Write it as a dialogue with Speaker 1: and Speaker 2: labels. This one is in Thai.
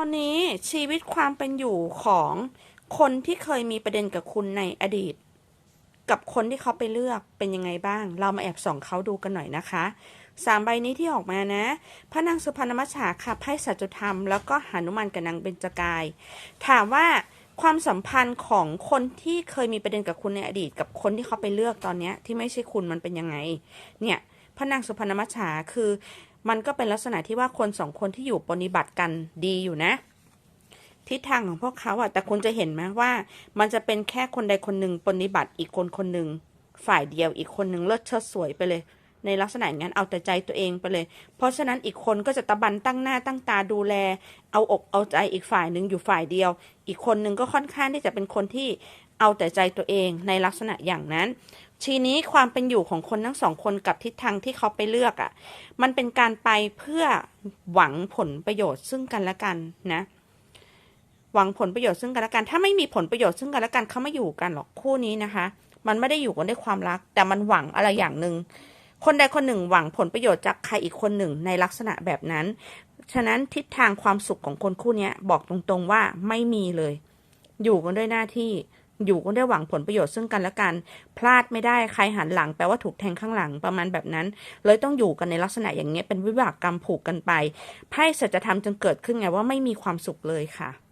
Speaker 1: อนนี้ชีวิตความเป็นอยู่ของคนที่เคยมีประเด็นกับคุณในอดีต กับคนที่เขาไปเลือกเป็นยังไงบ้าง เรามาแอบส่องเขาดูกันหน่อยนะคะสามใบนี้ที่ออกมานะ พระนางสุพรรณมัจฉาค่ะไพ่สัจธรรมแล้วก็หานุมานกับนางเบญจกาย ถามว่าความสัมพันธ์ของคนที่เคยมีประเด็นกับคุณในอดีต กับคนที่เขาไปเลือกตอนนี้ที่ไม่ใช่คุณมันเป็นยังไง เนี่ยพระนางสุพรรณมัจฉาคือ มันก็เป็นลักษณะที่ว่าคนสองคนที่อยู่ปฏิบัติกันดีอยู่นะ ทิศทางของพวกเขาอะแต่คุณจะเห็นไหมว่า มันจะเป็นแค่คนใดคนหนึ่งปฏิบัติอีกคนคนหนึ่งฝ่ายเดียวอีกคนหนึ่งเลิศเชิดสวยไปเลย ในลักษณะอย่างนั้นเอาแต่ใจตัวเองไปเลย เพราะฉะนั้นอีกคนก็จะตะบันตั้งหน้าตั้งตาดูแล เอาอกเอาใจอีกฝ่ายหนึ่งอยู่ฝ่ายเดียว อีกคนหนึ่งก็ค่อนข้างที่จะเป็นคนที่ เอาแต่ใจตัวเองในลักษณะอย่างนั้น ทีนี้ความเป็นอยู่ของคนทั้งสองคนกับทิศทางที่เขาไปเลือกอะ่ะ มันเป็นการไปเพื่อหวังผลประโยชน์ซึ่งกันและกันนะ หวังผลประโยชน์ซึ่งกันและกัน ถ้าไม่มีผลประโยชน์ซึ่งกันและกันเขาไม่อยู่กันหรอกคู่นี้นะคะ มันไม่ได้อยู่กันด้วยความรัก แต่มันหวังอะไรอย่างหนึ่งคนใดคนหนึ่งหวังผลประโยชน์จากใครอีกคนหนึ่งในลักษณะแบบนั้น ฉะนั้นทิศทางความสุขของคนคู่นี้บอกตรงๆว่าไม่มีเลย อยู่กันด้วยหน้าที่ อยู่ก็ได้หวังผลประโยชน์ซึ่งกันและกัน พลาดไม่ได้ใครหันหลังแปลว่าถูกแทงข้างหลังประมาณแบบนั้น เลยต้องอยู่กันในลักษณะอย่างเงี้ยเป็นวิบากกรรมผูกกันไปไพ่สัจธรรมจึงเกิดขึ้นไงว่าไม่มีความสุขเลยค่ะ